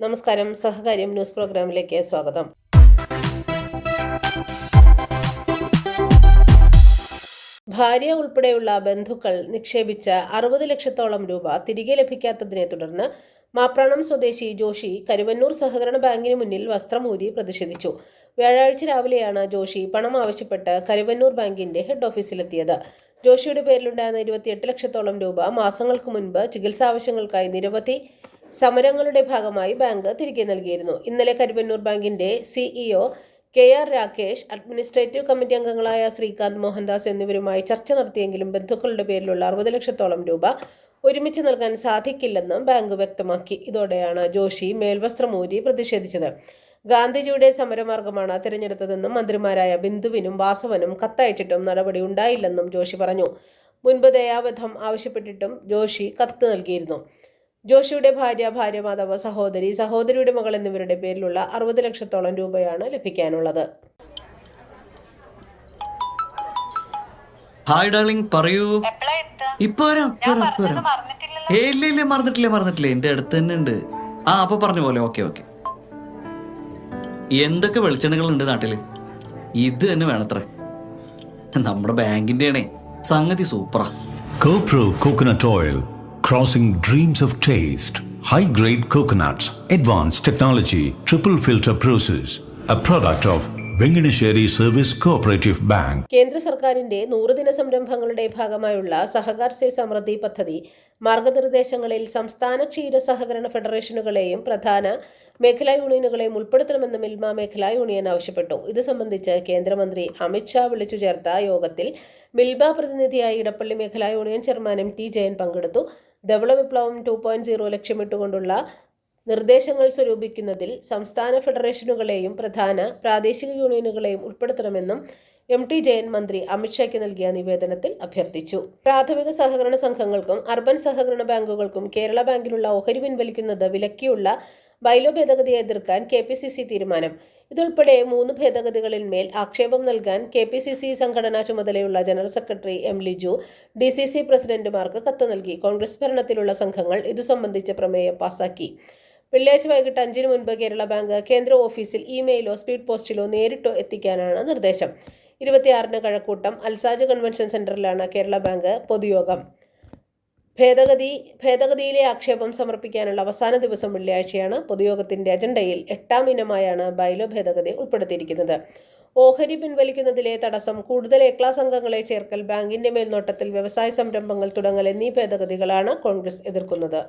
നമസ്കാരം. സഹകാര്യം ന്യൂസ് പ്രോഗ്രാമിലേക്ക് സ്വാഗതം. ഭാര്യ ഉൾപ്പെടെയുള്ള ബന്ധുക്കൾ നിക്ഷേപിച്ച അറുപത് ലക്ഷത്തോളം രൂപ തിരികെ ലഭിക്കാത്തതിനെ തുടർന്ന് മാപ്രാണം സ്വദേശി ജോഷി കരുവന്നൂർ സഹകരണ ബാങ്കിന് മുന്നിൽ വസ്ത്രമൂരി പ്രതിഷേധിച്ചു. വ്യാഴാഴ്ച രാവിലെയാണ് ജോഷി പണം ആവശ്യപ്പെട്ട് കരുവന്നൂർ ബാങ്കിന്റെ ഹെഡ് ഓഫീസിലെത്തിയത്. ജോഷിയുടെ പേരിലുണ്ടായിരുന്ന ഇരുപത്തിയെട്ട് ലക്ഷത്തോളം രൂപ മാസങ്ങൾക്ക് മുൻപ് ചികിത്സാ ആവശ്യങ്ങൾക്കായി നിരവധി സമരങ്ങളുടെ ഭാഗമായി ബാങ്ക് തിരികെ നൽകിയിരുന്നു. ഇന്നലെ കരുവന്നൂർ ബാങ്കിന്റെ CEO K R Rakesh administrative committee അംഗങ്ങളായ ശ്രീകാന്ത് മോഹൻദാസ് എന്നിവരുമായി ചർച്ച നടത്തിയെങ്കിലും ബന്ധുക്കളുടെ പേരിലുള്ള അറുപത് ലക്ഷത്തോളം രൂപ ഒരുമിച്ച് നൽകാൻ സാധിക്കില്ലെന്നും ബാങ്ക് വ്യക്തമാക്കി. ഇതോടെയാണ് ജോഷി മേൽവസ്ത്രമൂരി പ്രതിഷേധിച്ചത്. ഗാന്ധിജിയുടെ സമരമാർഗമാണ് തിരഞ്ഞെടുത്തതെന്നും മന്ത്രിമാരായ ബിന്ദുവിനും വാസവനും കത്തയച്ചിട്ടും നടപടി ഉണ്ടായില്ലെന്നും ജോഷി പറഞ്ഞു. മുൻപ് ദയാവധം ആവശ്യപ്പെട്ടിട്ടും ജോഷി കത്ത് നൽകിയിരുന്നു. ജോഷിയുടെ ഭാര്യ ഭാര്യ മാതാവ് സഹോദരി സഹോദരിയുടെ മകൾ എന്നിവരുടെ പേരിലുള്ള അറുപത് ലക്ഷത്തോളം രൂപയാണ് ലഭിക്കാനുള്ളത്. ഹായ് ഡാർലിംഗ് പറയൂ? ഇപ്പൊ വരാം ഏ ഇല്ല ഇല്ല മറന്നിട്ടില്ല മറന്നിട്ടില്ല. എന്റെ അടുത്ത് തന്നെ ഉണ്ട്. ആ അപ്പൊ പറഞ്ഞ പോലെ ഓക്കെ ഓക്കെ. എന്തൊക്കെ വെളിച്ചെണ്ണകൾ ഉണ്ട് നാട്ടിൽ? ഇത് തന്നെ വേണത്ര. നമ്മുടെ ബാങ്കിന്റെ ആണേ സംഗതി സൂപ്പറാ. Copro coconut Oil, crossing dreams of taste. High grade coconuts, advanced technology, triple filter process. A product of Venganesheri Service Cooperative Bank. കേന്ദ്ര സർക്കാരിന്റെ നൂറുദിന സംരംഭങ്ങളുടെ ഭാഗമായുള്ള സഹകാർ സേ സമൃദ്ധി പദ്ധതി മാർഗനിർദ്ദേശങ്ങളിൽ സംസ്ഥാന ക്ഷീര സഹകരണ ഫെഡറേഷനുകളെയും പ്രധാന മേഖലാ യൂണിയനുകളെയും ഉൾപ്പെടുത്തണമെന്ന് മിൽമ മേഖലാ യൂണിയൻ ആവശ്യപ്പെട്ടു ഇത് സംബന്ധിച്ച് കേന്ദ്രമന്ത്രി അമിത്ഷാ വിളിച്ചു ചേർത്ത യോഗത്തിൽ മിൽമ പ്രതിനിധിയായി ഇടപ്പള്ളി മേഖലാ യൂണിയൻ ചെയർമാൻ ടി ജയൻ പങ്കെടുത്തു ധവള വിപ്ലവം ടു പോയിന്റ് സീറോ ലക്ഷ്യമിട്ടുകൊണ്ടുള്ള നിർദ്ദേശങ്ങൾ സ്വരൂപിക്കുന്നതിൽ സംസ്ഥാന ഫെഡറേഷനുകളെയും പ്രധാന പ്രാദേശിക യൂണിയനുകളെയും ഉൾപ്പെടുത്തണമെന്നും എം ടി ജയൻ മന്ത്രി അമിത്ഷായ്ക്ക് നൽകിയ നിവേദനത്തിൽ അഭ്യർത്ഥിച്ചു. പ്രാഥമിക സഹകരണ സംഘങ്ങൾക്കും അർബൻ സഹകരണ ബാങ്കുകൾക്കും കേരള ബാങ്കിലുള്ള ഓഹരി പിൻവലിക്കുന്നത് വിലക്കിയുള്ള ബൈലോ ഭേദഗതിയെ എതിർക്കാൻ കെ പി സി സി തീരുമാനം. ഇതുൾപ്പെടെ മൂന്ന് ഭേദഗതികളിൽ മേൽ ആക്ഷേപം നൽകാൻ കെ പി സി സി സംഘടനാ ചുമതലയുള്ള general secretary M Liju D C C പ്രസിഡന്റുമാർക്ക് കത്ത് നൽകി. കോൺഗ്രസ് ഭരണത്തിലുള്ള സംഘങ്ങൾ ഇതു സംബന്ധിച്ച പ്രമേയം പാസാക്കി. വെള്ളിയാഴ്ച വൈകിട്ട് അഞ്ചിന് മുൻപ് കേരള ബാങ്ക് കേന്ദ്ര ഓഫീസിൽ ഇമെയിലോ സ്പീഡ് പോസ്റ്റിലോ നേരിട്ടോ എത്തിക്കാനാണ് നിർദ്ദേശം. ഇരുപത്തിയാറിന് കഴക്കൂട്ടം അൽസാജ് കൺവെൻഷൻ സെന്ററിലാണ് കേരള ബാങ്ക് പൊതുയോഗം. ഭേദഗതി ഭേദഗതിയിലെ ആക്ഷേപം സമർപ്പിക്കാനുള്ള അവസാന ദിവസം വെള്ളിയാഴ്ചയാണ് പൊതുയോഗത്തിന്റെ അജണ്ടയിൽ എട്ടാം ഇനമായാണ് ബൈലോ ഭേദഗതി ഉൾപ്പെടുത്തിയിരിക്കുന്നത്. ഓഹരി പിൻവലിക്കുന്നതിലെ തടസ്സം കൂടുതൽ എ ക്ലാസ് അംഗങ്ങളെ ചേർക്കൽ ബാങ്കിന്റെ മേൽനോട്ടത്തിൽ വ്യവസായ സംരംഭങ്ങൾ തുടങ്ങൽ എന്നീ ഭേദഗതികളാണ് കോൺഗ്രസ് എതിർക്കുന്നത്.